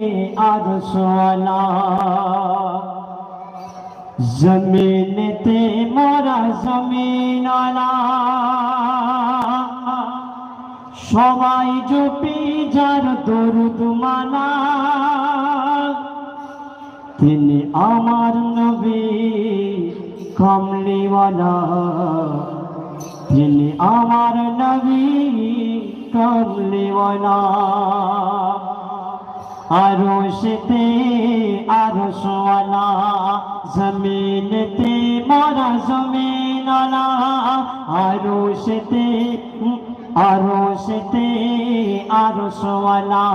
আর সোয়ালা জমিনতে মোরা জমিনলা। সবাই জপি যার দরুদ মানা তিনি আমার নবী কমলিওয়ালা। তিনি আমার নবী কমলিওয়ালা। আরও সেতে আরও সোয়ালা জমিনতে মরা জমিনলা। আরও সেতে আরও সেতে আরও সোয়ালা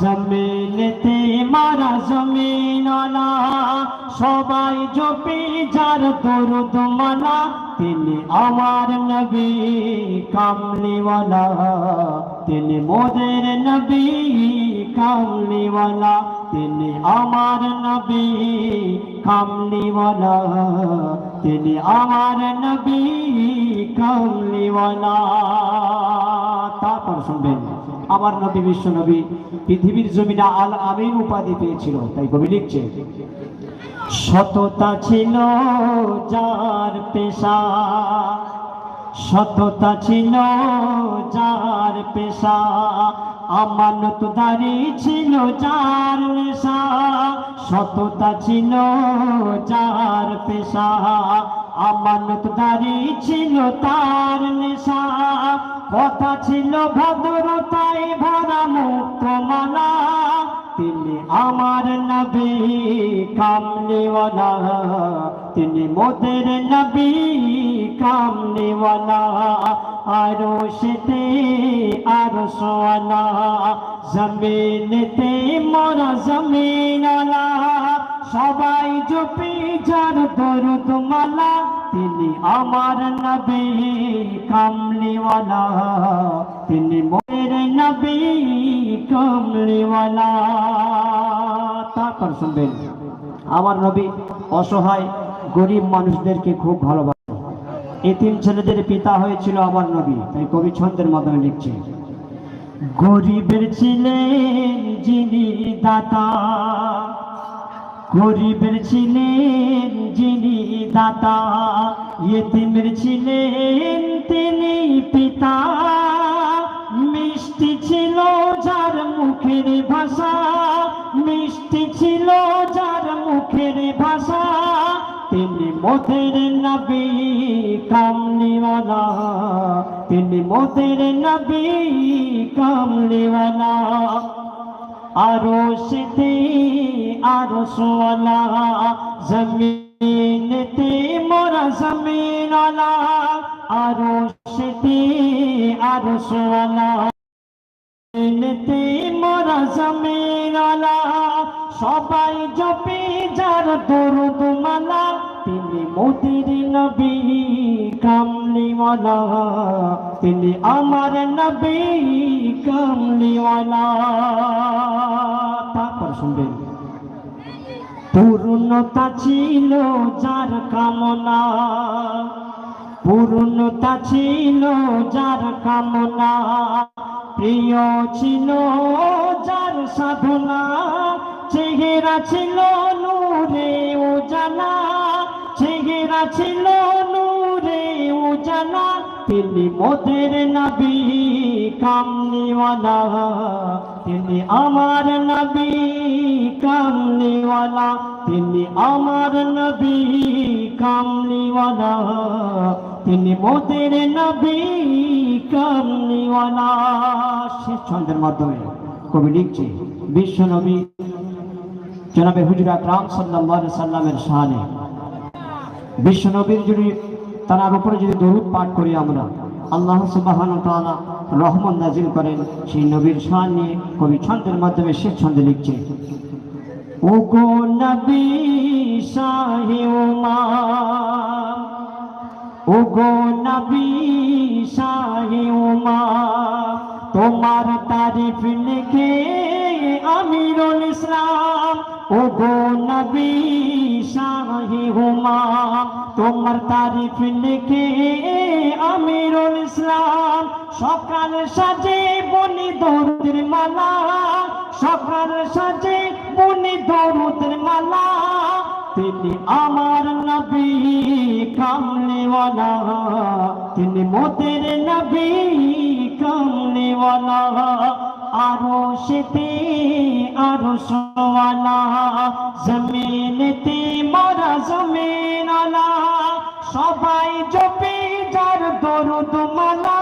জমিনতে মারা জমিনলা। সবাই জপি যার দরুদ মালা, তিনি আমার নবী কামলিওয়ালা। তিনি মোদের নবী, কামলিওয়ালা। তিনি আমার নবী, কামলিওয়ালা। তিনি আমার নবী, কামলিওয়ালা। তারপর শুনবেন, আমার নবী বিশ্ব নবী পৃথিবীর জমিনা আল আমিন উপাধি পেয়েছিল, তাই কবি লিখছে, সততা ছিল যার পেশা সততা ছিল যার পেশা, আমানত দারি ছিল যার নেশা। সততা ছিল যার পেশা, আমানত দারি ছিল তার নেশা। কথা ছিল ভদ্রতায় ভরা মুক্ত মালা। তিনি আমার নবী কামলিওয়ালা তিনি মোদের নবী কামলিওয়ালা আরও সেতে আরও সোয়ালা। জমিনতে মোরা জমিনলা সবাই জপি যার দরুদ মালা। তিনি আমার নবী কামলিওয়ালা তিনি মোদের নবী শুনবেন, আমার নবী অসহায়, গরিব মানুষদেরকে খুব ভালোবাসে। এতিম ছেলেদের পিতা হয়েছিল আমার নবী, তাই কবি ছন্দের মাধ্যমে লিখছে, গরিবের ছিলেন যিনি দাতা, গরিবের ছিলেন যিনি দাতা, ইয়েতিমের ছিলেন তিনি পিতা। মোদের নবী কামলিওয়ালা তিনি মোদের নবী কামলিওয়ালা আরও সেতে আরও সোয়ালা জমিনতে মোরা জমিনলা আরও সেতে আরও সোয়ালা জমিনতে মোরা জমিনলা সবাই জপি যার দরুদ মালা। তিনি মোদির নবী কামলিওয়ালা তিনি আমার নবী কামলিওয়ালা তারপর শুনবেন। পূর্ণতা ছিল যার কামনা। পূর্ণতা ছিল যার কামনা। প্রিয় ছিল যার সাধনা। চেহারা ছিল নূরে উজালা। চেহারা ছিল নূরে উজালা, তিনি মোদের নবী, কামলিওয়ালা। তিনি আমার নবী, কামলিওয়ালা। তিনি আমার নবী, কামলিওয়ালা। তিনি মোদের নবী, কামলিওয়ালা। শেষ ছন্দের মাধ্যমে কবি লিখছে, বিশ্ব নবী। জনাবে হুজুরাত রাম সাল্লাহ সাল্লামের শাহানে বিশ্ব নবীর যদি তার উপরে যদি দরুদ পাঠ করি আমরা, আল্লাহ সুবাহান তাআলা রহমান নাজিল করেন, সেই নবীর শান নিয়ে কবি ছন্দের মাধ্যমে সে ছন্দে লিখছে ও গো নবী ও গো নবী শাহে তোমার তারিফ লিখে আমিরুল ইসলাম ও গো নবী শাহি হুমা তোমার তারিফ লিখে আমিরুল ইসলাম। সকাল সাজে বলি দৌড়ের মালা, সকাল সাজে বনে দরুদের মালা। তিনি আমার নবী কামলিওয়ালা, তিনি মোদের নবী কামলিওয়ালা। আরও সেতে আরও সোয়ালা জমিনেতে দরুদ মালা,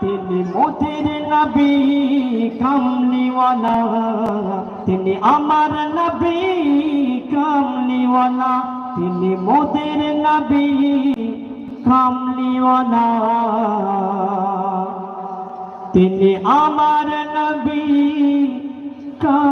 তিনি মোদের নবী, কামলিওয়ালা। তিনি আমার নবী, কামলিওয়ালা। তিনি মোদের নবী, কামলিওয়ালা। তিনি আমার নবী, কাম